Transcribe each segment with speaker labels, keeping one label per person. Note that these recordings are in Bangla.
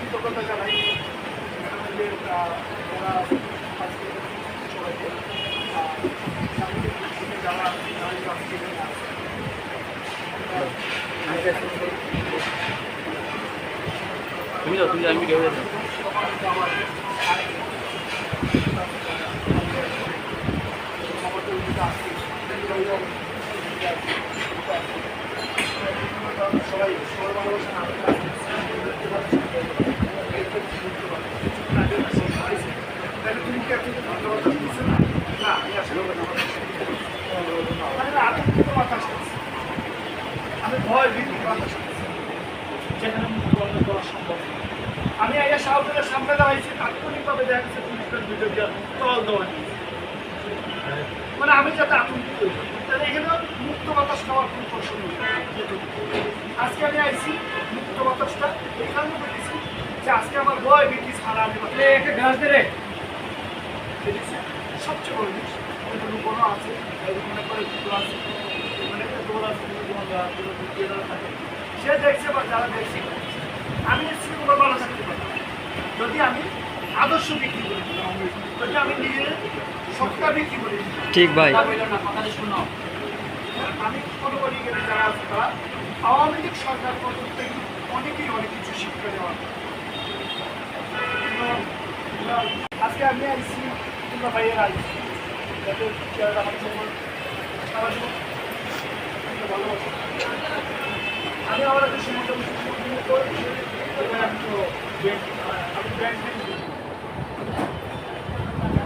Speaker 1: কৃতজ্ঞতা জানাই আমাদের আহ, যারা আজকে সবাইকে আহ, সাংবাদিক হিসেবে যারা নারী রাজনীতিতে আছে।
Speaker 2: তুমি যাও তুমি যাও আমি
Speaker 1: আইন, সমর্থকরা সবাই সবার ভালোবাসা না তাহলে তুমি কি আপনি ধন্যবাদ দিচ্ছেন না আমি আসলে মানে আতঙ্কিত বাতাস আছে। আমি ভয় ভীতি বাতাস আছে। যেখানে মুখ বন্ধ করা সম্ভব না। আমি আইয়া সাহসের সামনে দাঁড়াইছি তাৎক্ষণিকভাবে দেওয়া। মানে আমি যাতে আতঙ্কিত। তাহলে এখানে মুক্ত বাতাস খাওয়ার কোনো প্রশ্ন আজকে আমি আইছি মুক্ত বাতাসটা এখানে বলেছি যে আজকে আমার ভয় ভীতি ছাড়া
Speaker 3: একটা
Speaker 1: সবচেয়ে বড় জিনিস লুকোনো আছে মনে করে দুটো আছে মানে একটা আছে। সে দেখছে বা যারা দেখছে আমি শৃঙ্খলা ভালো থাকতে পারি যদি আমি আদর্শ বিক্রি
Speaker 2: ঠিক ভাই।
Speaker 1: আমি মনে করি যারা আছে তারা আওয়ামী লীগ সরকার পর্যন্ত অনেকেই অনেক কিছু শিক্ষা দেওয়া আজকে আমি আইসি কিংবা ভাইয়ের আইসি। যাদের আমার জীবন সারা জীবন আমাকে ভালোবাসে। আমি আমার একটা করি আমি ব্যাংক আমি ব্যাংক এবার তো এখন তুমি আমি তো দশ মিনিট লাগে সাউথের দাদা এই যে সাউথের আইয়া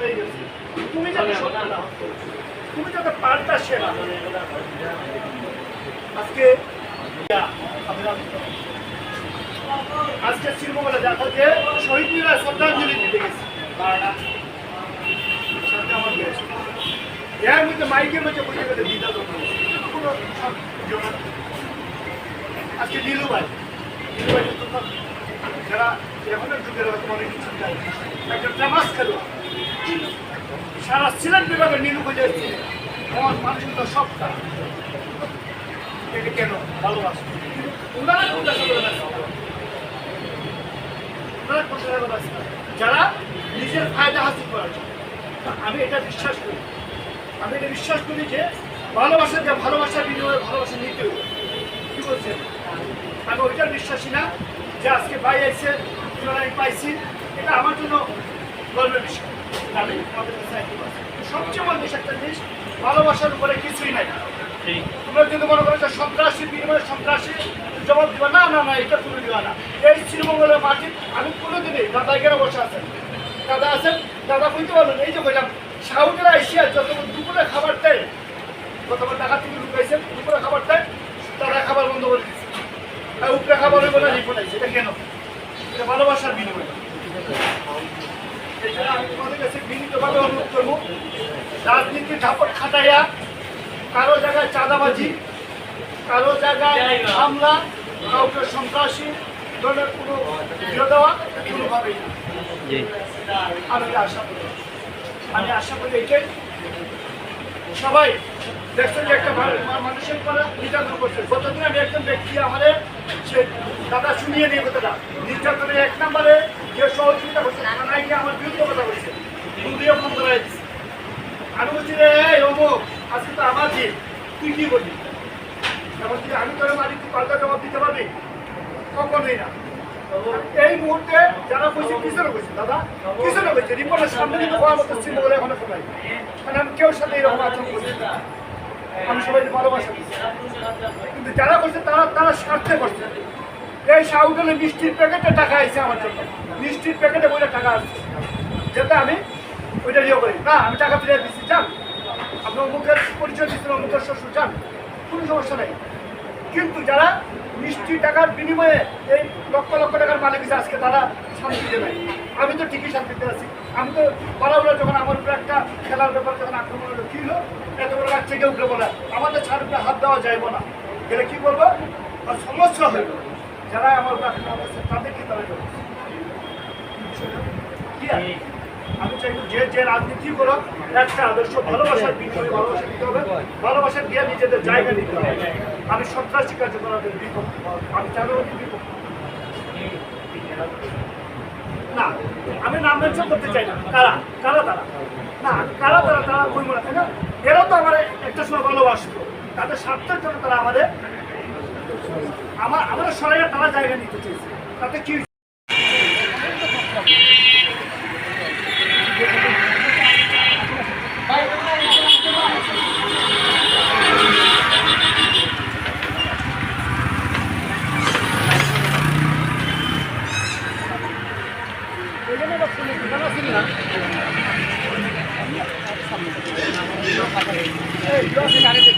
Speaker 1: হয়ে গেছে তুমি যাতে তুমি যাতে পাল্টা সেরা। আজকে আজকে শ্রীমঙ্গলে দেখা যে শহীদ মিনার শ্রদ্ধাঞ্জলি দিতে গেছি। এর মধ্যে মাইকের মধ্যে বুঝে গেলে দিদা। আজকে নীলু ভাই। নীলু ভাই যারা এখনের যুগের অনেক কিছু জানে একটা ফেমাস খেলোয়াড় সারা সিলেট বিভাগে নীলু খুঁজে এসেছে। আমার মানুষের তো সবটা এটাকে কেন ভালোবাসে? ওনারা কোনটা যারা নিজের ফায়দা হাসিল করার আমি এটা বিশ্বাস করি। আমি এটা বিশ্বাস করি যে ভালোবাসা যে ভালোবাসার বিনিময়ে ভালোবাসা নিতে হবে। কি বলছেন? আমি ওইটার বিশ্বাসী না যে আজকে ভাই আইসে আমি পাইছি। এটা আমার জন্য গর্বের বিষয়। আমি আমাদের কাছে একটা জিনিস ভালোবাসার উপরে কিছুই নাই। তোমরা যদি মনে করো যে সন্ত্রাসী সন্ত্রাসী, জবাব না না এটা তুমি দিবা এই শ্রীমঙ্গলের মাটি দাদা এখানে বসে আছেন দাদা আছেন? দাদা বুঝতে পারবেন, এই যে বললাম সাউদিরা এসিয়া যত দুপুরে খাবার দেয়, গতবার টাকা থেকে দুপুরে খাবার তারা খাবার বন্ধ করে দিচ্ছে আর উপরে খাবার হইব না, রিপোর্ট এটা কেন? এটা ভালোবাসার বিনিময়। এই জন্য আমি তোমাদের কাছে বিনীতভাবে অনুরোধ করব রাজনীতি ঝাপট খাটাইয়া কারও জায়গায় চাঁদাবাজি কারও জায়গায় হামলা কাউকে সন্ত্রাসী দলের কোনো দেওয়া কোনোভাবেই আমি আশা করি আমি আশা করি এটাই সবাই দেখছেন যে একটা মানুষের উপরে নির্যাতন করছে গতদিন আমি একজন ব্যক্তি আমাদের সে দাদা শুনিয়ে নিয়ে কথাটা নির্যাতনের এক নম্বরে যে সহযোগিতা করছে থানায় গিয়ে আমার বিরুদ্ধে কথা বলছে দুদিও ফোন করা হয়েছে আমি বলছি রে এই অমুক আজকে তো আমার দিন তুই কি বলবি এমন কি আমি তোর মালিক পাল্টা জবাব দিতে পারবি? কখনোই না। এই মুহূর্তে যারা বলছে কিসের বলছে দাদা? কিসের বলছে রিপোর্টের সামনে কিন্তু ছিল বলে এখন সবাই মানে আমি কেউ সাথে এরকম আচরণ করছি। আমি সবাই ভালোবাসা। কিন্তু যারা করছে তারা তারা স্বার্থে করছে এই সাউডেলে মিষ্টির প্যাকেটে টাকা আইছে আমার জন্য। মিষ্টির প্যাকেটে বইটা টাকা আসছে। যাতে আমি ওইটা ইয়ে করি। না, আমি টাকা ফিরে দিচ্ছি, যান। আপনার অমুকের পরিচয় দিচ্ছেন অমুকের শ্বশুর, যান, কোনো সমস্যা নেই। কিন্তু যারা মিষ্টি টাকার বিনিময়ে এই লক্ষ লক্ষ টাকার মালিক হিসেবে আজকে তারা শান্তিতে নাই আমি তো ঠিকই শান্তিতে আছি। আমি তো পাড়াগুলো যখন আমার উপরে একটা খেলার ব্যাপার, যখন আক্রমণ হলো, কি হলো? এত বড় বাচ্চা কেউ উঠে বলে, আমাদের ছাড় উপরে হাত দেওয়া যাইব না। গেলে কী বলব? আর সমস্যা হইল যারা আমার উপরে আক্রমণ করছে তাদের কি তারা? কি আছে? আমি চাইব যে যে রাজনীতি করো একটা আদর্শ ভালোবাসার বিনিময়ে ভালোবাসা দিতে হবে, ভালোবাসা দিয়ে নিজেদের জায়গা নিতে হবে। আমি সন্ত্রাসী কার্যকলাপের বিপক্ষে, আমি চাঁদাবাদীর বিপক্ষে। না, আমি নাম করতে চাই না। কারা? কারা তারা? না, কারা তারা? তারা কই মনে তাই না? এরাও তো আমার একটা সময় ভালোবাসতো। তাদের স্বার্থের জন্য তারা আমাদের আমার আমাদের সরাইয়া তারা জায়গা নিতে চেয়েছে তাতে কি না